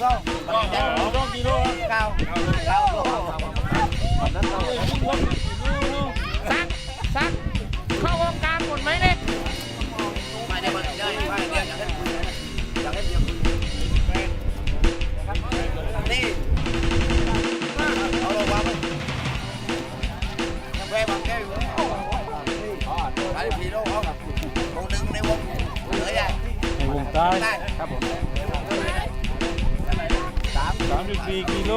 ซั 34กิโล